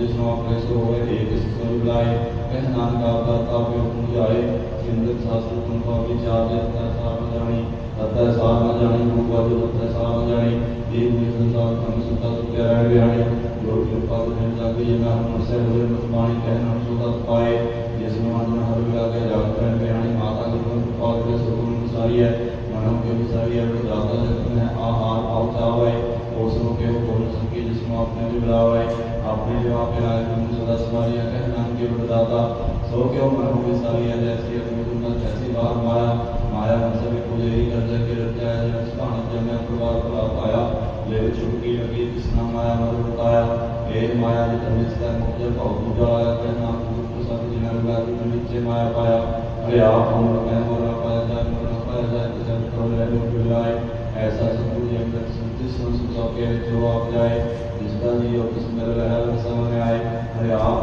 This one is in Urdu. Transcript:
جس نو اپنے سے ہوئے ایک اس سے بلائے پہنان کا پتا پہ اپنے جائے سندر ساسر تم کو بھی چاہ دے اتا ایسا نہ جانی اتا ایسا نہ جانی روپا جو اتا ایسا نہ جانی دیو میں سنسا ہم سنتا تو کیا رہے بھی آنے جو کی روپا سے ہم جاکے یہ میں ہم سے مجھے مطمانی کہنا ہم سنتا تو پائے جس نو ہم نے ہر بھی آگے جاکے رہے بھی آنے ماتا کی روپا کے سکون مساری ہے منہوں کے مساری ہے جاتا دوست کی جس میں آپ نے بھی بلا ہوئے، آپ نے جو آپ صدا سماریہ کہنان کے بردادا سو کے عمر ہوئی سالیہ جیسی اپنی سنت جیسی باہر مایا مایا مذہب پوجے ہی کر جا کے رکھتا ہے جب سبحانت جب میں اپروار بلا پایا لے چھٹکی لگی، جس نام مایا مر بتایا اے مایا جتنے اس کا مختلف اور دوجا آیا کہنا سب جنرل مایا پایا، ارے آپ ہم لوگ منصوب صاحب کے جو آپ جائے جس کا جی آفس میرے لہر سامنے آئے۔ ارے آپ